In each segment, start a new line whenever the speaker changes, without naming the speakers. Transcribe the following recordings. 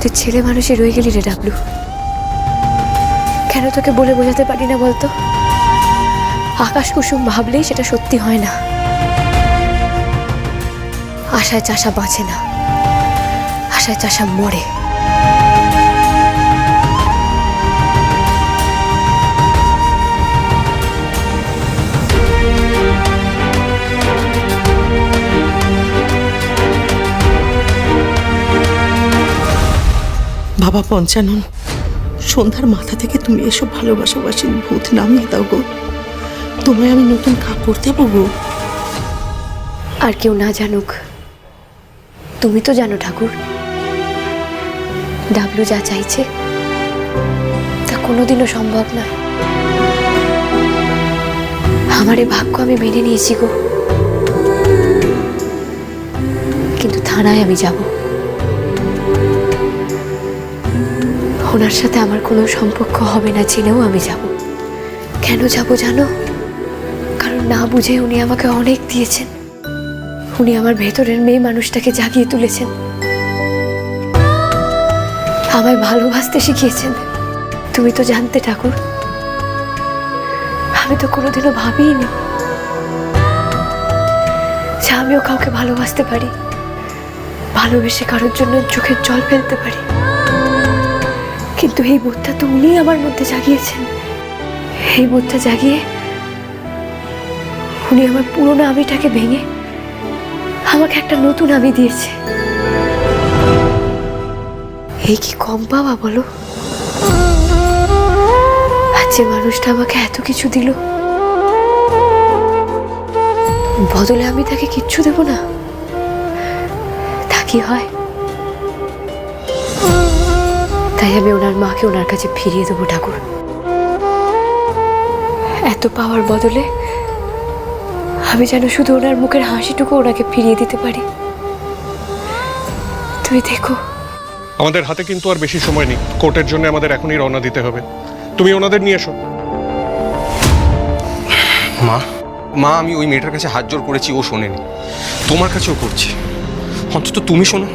তুই ছেলে মানুষই রয়ে গেলি রে ডাবলু। কেন তোকে বলে বোঝাতে পারি না বলতো? আকাশ কুসুম ভাবলেই সেটা সত্যি হয় না। আশায় চাষা বাঁচে না। আশায় চাষা মরে।
বাবা পঞ্চানন, সন্ধ্যার মাথা থেকে তুমি এসব ভালোবাসাবাসির ভূত নামিয়ে দাও গো। তোমায় আমি নতুন কাপড় দেবো গো।
আর কেউ না জানুক। তুমি তো জানো ঠাকুর, ডাবলু যা চাইছে, তা কোনোদিনও সম্ভব নয় আমার এই ভাগ্য আমি মেনে নিয়েছি গো। কিন্তু থানায় আমি যাব। ওনার সাথে আমার কোনো সম্পর্ক হবে না জেনেও আমি যাব। কেন যাব জানো? কারণ না বুঝে উনি আমাকে অনেক দিয়েছেন। উনি আমার ভেতরের মেয়ে মানুষটাকে জাগিয়ে তুলেছেন। আমায় ভালোবাসতে শিখিয়েছেন। তুমি তো জানতে ঠাকুর। আমি তো কোনোদিনও ভাবিনি যে আমিও কাউকে ভালোবাসতে পারি। ভালোবেসে কারোর জন্য চোখের জল ফেলতে পারি। কিন্তু এই বোধটা তো উনি আমার মধ্যে জাগিয়েছেন। এই বোধটা জাগিয়ে উনি আমার পুরোনো আমিটাকে ভেঙে আমাকে একটা নতুন আমি দিয়েছে। এই কি কম পাওয়া বলো? যে মানুষটা আমাকে এত কিছু দিল, বদলে আমি তাকে কিচ্ছু দেব না। তা কি হয়? তাই আমি ওনার মাকে ওনার কাছে ফিরিয়ে দেবো ঠাকুর। এত পাওয়ার বদলে আমি যেন শুধু ওনার মুখের হাসিটুকু ওনাকে ফিরিয়ে দিতে পারি। তুমি দেখো।
আমাদের হাতে কিন্তু আর বেশি সময় নেই। কোর্টের জন্য আমাদের এখনই রওনা দিতে হবে। তুমি ওনাদের নিয়ে এসো।
মা মা আমি ওই মেয়েটার কাছে হাত জোর করেছি ও শোনেনি। তোমার কাছেও করছি। অন্তত তুমি শোনো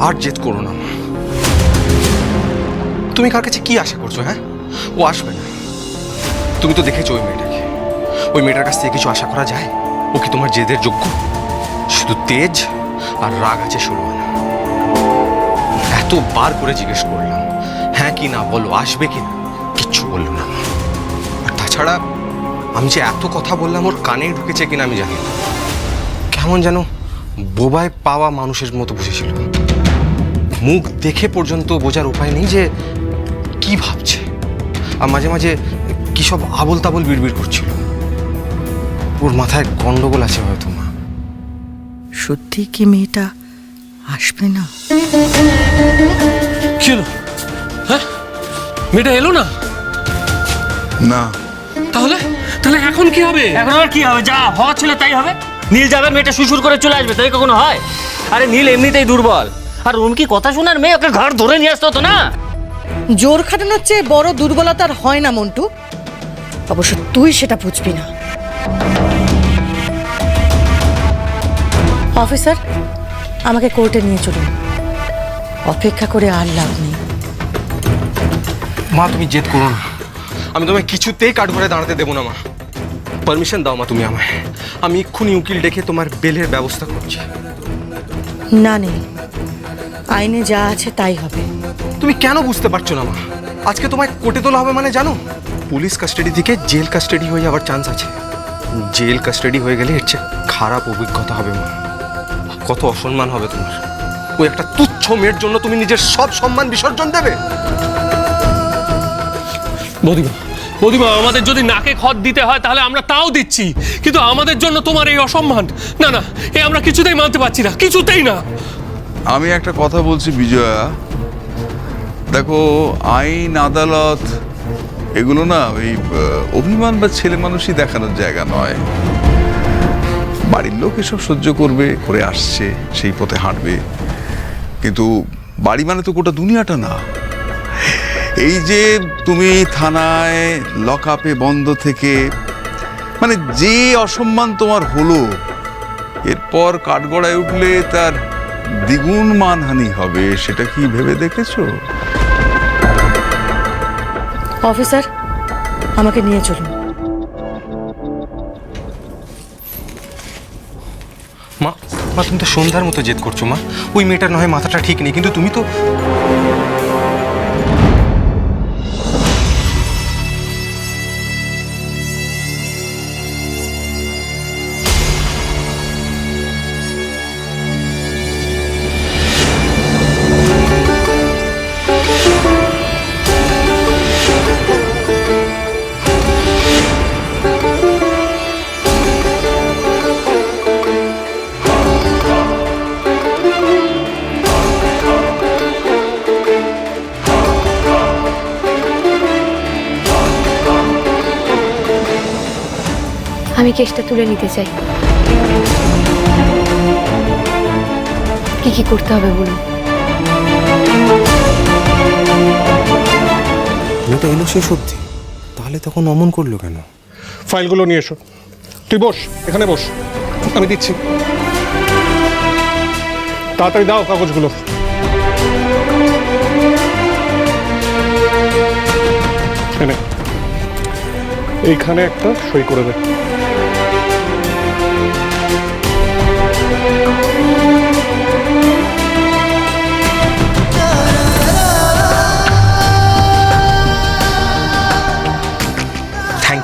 আর জেদ করো না। মা তুমি কার কাছে কি আশা করছ হ্যাঁ? ও আসবে না। তুমি তো দেখেছ ওই মেয়েটাকে। ওই মেয়েটার কাছ থেকে কিছু আশা করা যায়? ও কি তোমার জেদের যোগ্য? শুধু তেজ আর রাগ আছে শুরু এতবার করে জিজ্ঞেস করলাম হ্যাঁ কি না বলো, আসবে কি না? কিচ্ছু বলল না। আর তাছাড়া আমি যে এত কথা বললাম, ওর কানে ঢুকেছে কিনা আমি জানি কেমন যেন বোবায় পাওয়া মানুষের মতো বুঝেছিল মুখ দেখে পর্যন্ত বোঝার উপায় নেই যে কি ভাবছে? আর মাঝে মাঝে কি সব আবল তাবল বিড়বিড় করছিল? ওর মাথায় গন্ডগোল আছে হয়তো মা।
সত্যি কি মেয়েটা আসবে না?
কি হলো? হ্যাঁ? মেয়েটা এলো না?
না।
তাহলে? তাহলে এখন কি হবে?
এখন আর কি হবে? যা হওয়ার ছিল তাই হবে। নীল যাবে মেয়েটা সুসুর করে চলে আসবে তাই কখনো হয়? আরে নীল এমনিতেই দুর্বল। আর রুমকি কথা শোনার মেয়ে ওকে ঘর ধরে নিয়ে আসতে হতো না?
জোর খাটানোর চেয়ে বড় দুর্বলতার হয় না মন্টু। অবশ্য তুই সেটা বুঝবি না। অফিসার আমাকে কোর্টে নিয়ে চলুন। অপেক্ষা করে আর লাভ নেই।
মা তুমি জেদ করো না। আমি তোমায় কিছুতেই কাঠঘরে দাঁড়াতে দেবো না মা। পারমিশন দাও মা তুমি আমায়। আমি এক্ষুনি উকিল ডেকে তোমার বেলের ব্যবস্থা করছি।
না নেই। আইনে যা আছে তাই হবে।
তুমি কেন বুঝতে পারছ না মা? আজকে তোমায় কোর্টে তোলা হবে মানে জানো? পুলিশ কাস্টাডি থেকে জেল কাস্টাডি হয়ে যাওয়ার চান্স আছে। জেল কাস্টাডি হয়ে গেলে এর চেয়ে খারাপ অভিজ্ঞতা হবে মা। কত অসম্মান হবে তোমার। ওই একটা তুচ্ছ মেয়ের জন্য তুমি নিজের সব সম্মান বিসর্জন দেবে।
বৌদিমা বৌদিমা আমাদের যদি নাকে খত দিতে হয় তাহলে আমরা তাও দিচ্ছি। কিন্তু আমাদের জন্য তোমার এই অসম্মান না না এ আমরা কিছুতেই মানতে পারছি না কিছুতেই না।
আমি একটা কথা বলছি, বিজয়া। দেখো, আইন, আদালত, এগুলো না ওই অভিমান বা ছেলে মানুষই দেখানোর জায়গা নয়। বাড়ির লোক এসব সহ্য করবে, করে আসছে, সেই পথে হাঁটবে। কিন্তু বাড়ি মানে তো গোটা দুনিয়াটা না। এই যে তুমি থানায় লক আপে বন্ধ থেকে মানে যে অসম্মান তোমার হলো, এরপর কাঠগড়ায় উঠলে তার দ্বিগুণ মানহানি হবে সেটা কি ভেবে দেখেছ?
অফিসার আমাকে নিয়ে চলুন।
মা মা তুমি তো সন্ধ্যার মতো জেদ করছ মা। ওই মেয়েটার নয় মাথাটা ঠিক নেই কিন্তু তুমি তো
আমি কেসটা তুলে নিতে চাই। কি কি করতে হবে বলুন?
মেয়েটা এলো শেষ অবধি তাহলে তখন অমন করল কেন?
ফাইলগুলো নিয়ে এসো। তুই বস এখানে বস। আমি দিচ্ছি। তাড়াতাড়ি দাও কাগজগুলো। এনে। এইখানে একটা সই করে দে।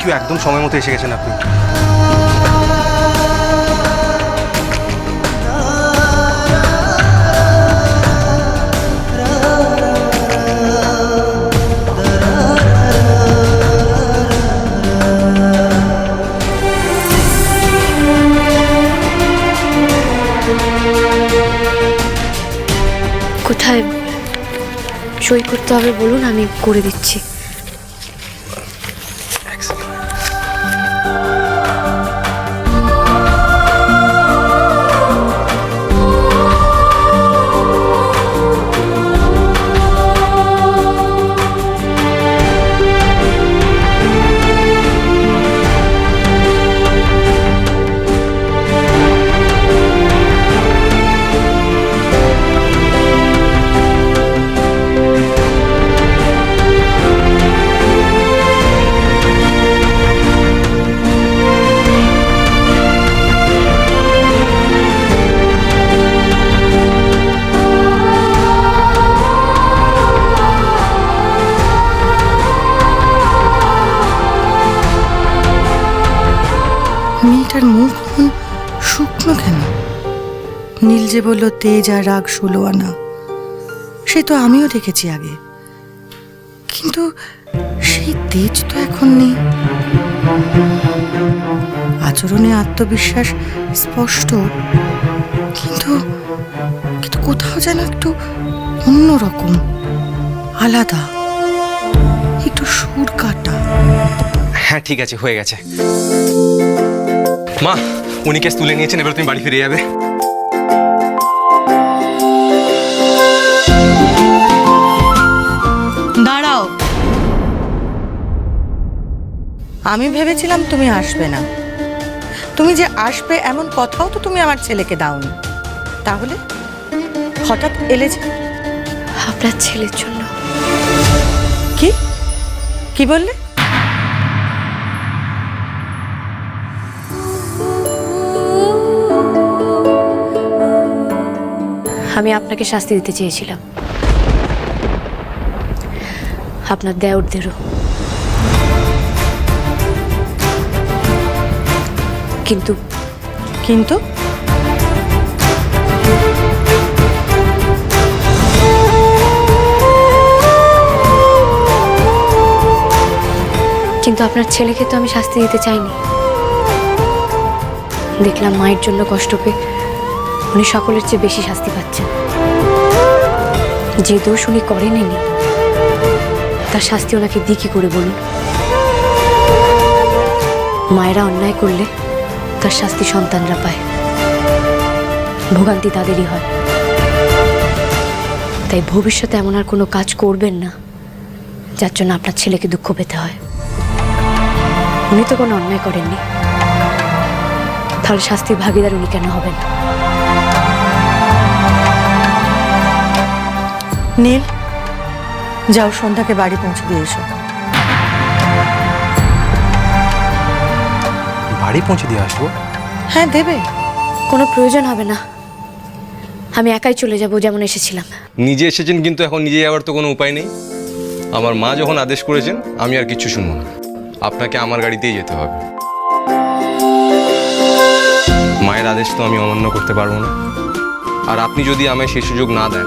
থ্যাংক একদম সময় মতো এসে গেছেন আপনি।
কোথায় সই করতে হবে বলুন, আমি করে দিচ্ছি।
যে বলল, তেজ আর রাগ ষোলো আনা। সে তো আমিও দেখেছি আগে। কিন্তু সেই তেজ তো এখন নেই। আচরণে আত্মবিশ্বাস স্পষ্ট, কিন্তু কিন্তু কোথাও যেন একটু অন্যরকম, আলাদা, একটু সুর কাটা।
হ্যাঁ ঠিক আছে, হয়ে গেছে। মা, উনি কেস তুলে নিয়েছেন, এবার তুমি বাড়ি ফিরে যাবে।
আমি ভেবেছিলাম তুমি আসবে না। তুমি যে আসবে এমন কথাও তো তুমি আমার ছেলেকে দাওনি। তাহলে হঠাৎ এলে যে
আপনার ছেলের জন্য।
কি? কি বললে?
আমি আপনাকে শাস্তি দিতে চেয়েছিলাম। আপনার দেওরদেরও কিন্তু
কিন্তু?
কিন্তু আপনার ছেলেকে তো আমি শাস্তি দিতে চাইনি। দেখলাম মায়ের জন্য কষ্ট পেয়ে উনি সকলের চেয়ে বেশি শাস্তি পাচ্ছেন। যে দোষ উনি করেননি তার শাস্তি ওনাকে দিই কি করে বলুন? মায়েরা অন্যায় করলে তার শাস্তি সন্তানরা পায়। ভোগান্তি তাদেরই হয়। তাই ভবিষ্যতে এমন আর কোনো কাজ করবেন না, যার জন্য আপনার ছেলেকে দুঃখ পেতে হয়। উনি তো কোনো অন্যায় করেননি। তাহলে শাস্তির ভাগিদার উনি কেন হবেন?
নীল, যাও সন্ধ্যাকে বাড়ি পৌঁছে দিয়ে এসো।
বাড়ি পৌঁছে দিয়ে আসব।
হ্যাঁ দেবে।
কোনো প্রয়োজন হবে না। আমি একাই চলে যাব যেমন এসেছিলাম।
নিজে এসেছেন কিন্তু এখন নিজে যাওয়ার তো কোনো উপায় নেই। আমার মা যখন আদেশ করেছেন আমি আর কিচ্ছু শুনব না। আপনাকে আমার গাড়িতেই যেতে হবে। মায়ের আদেশ তো আমি অমান্য করতে পারব না। আর আপনি যদি আমায় সেই সুযোগ না দেন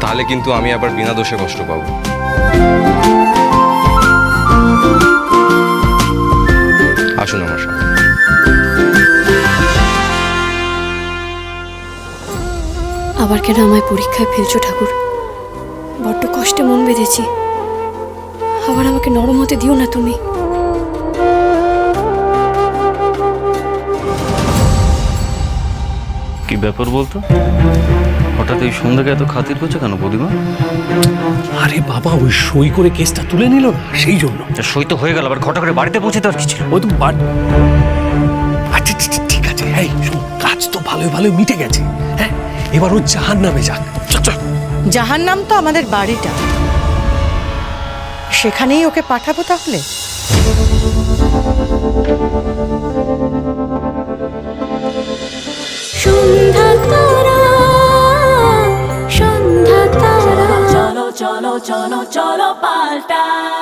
তাহলে কিন্তু আমি আবার বিনা দোষে কষ্ট পাবো। আসুন আমার সাথে
আবার কেন আমায় পরীক্ষায় ফেলছো ঠাকুর? বড্ড কষ্টে মন বেঁধেছি। আবার আমাকে নরম হতে দিও না তুমি।
কি ব্যাপার বলতো? হঠাৎ এই সন্ধ্যাকে এত খাতির করছ কেন বৌদিমা?
আরে বাবা ওই সই করে কেসটা তুলে নিল না? সেই জন্য।
তা সই তো হয়ে গেল আবার ঘটা করে বাড়িতে পৌঁছে দেওয়ার কি ছিল?
ও তো বাট আচ্ছা ঠিক আছে এই কাজ তো ভালোই ভালোই মিটে গেছে। হ্যাঁ এবার ও জাহান নামে যাক। চল
নাম তো আমাদের বাড়িটা। সেখানেই ওকে পাঠাবো তাহলে?
চলো চলো চলো চলো পাল্টাই